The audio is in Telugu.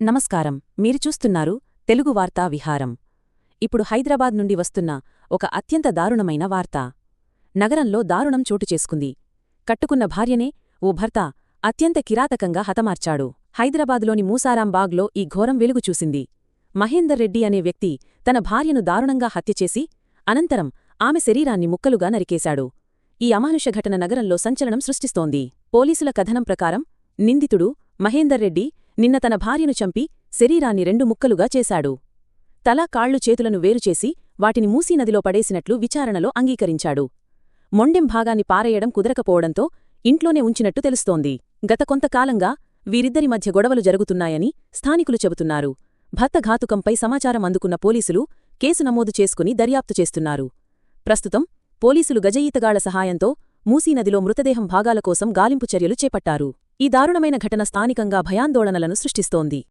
నమస్కారం. మీరు చూస్తున్నారు తెలుగు వార్తా విహారం. ఇప్పుడు హైదరాబాద్ నుండి వస్తున్న ఒక అత్యంత దారుణమైన వార్త. నగరంలో దారుణం చోటు చేసుకుంది. కట్టుకున్న భార్యనే ఓ భర్త అత్యంత కిరాతకంగా హతమార్చాడు. హైదరాబాద్లోని మూసారాంబాగ్లో ఈ ఘోరం వెలుగుచూసింది మహేందర్ రెడ్డి అనే వ్యక్తి తన భార్యను దారుణంగా హత్యచేసి అనంతరం ఆమె శరీరాన్ని ముక్కలుగా నరికేశాడు. ఈ అమానుష ఘటన నగరంలో సంచలనం సృష్టిస్తోంది. పోలీసుల కథనం ప్రకారం నిందితుడు మహేందర్ రెడ్డి నిన్న తన భార్యను చంపి శరీరాన్ని రెండు ముక్కలుగా చేశాడు. తల కాళ్ళు చేతులను వేరుచేసి వాటిని మూసీనదిలో పడేసినట్లు విచారణలో అంగీకరించాడు. మొండెం భాగాన్ని పారేయడం కుదరకపోవడంతో ఇంట్లోనే ఉంచినట్టు తెలుస్తోంది. గత కొంతకాలంగా వీరిద్దరి మధ్య గొడవలు జరుగుతున్నాయని స్థానికులు చెబుతున్నారు. భర్త ఘాతుకంపై సమాచారం అందుకున్న పోలీసులు కేసు నమోదు చేసుకుని దర్యాప్తు చేస్తున్నారు. ప్రస్తుతం పోలీసులు గజయీతగాళ్ళ సహాయంతో మూసీనదిలో మృతదేహం భాగాల కోసం గాలింపు చర్యలు చేపట్టారు. ఈ దారుణమైన ఘటన స్థానికంగా భయాందోళనలను సృష్టిస్తోంది.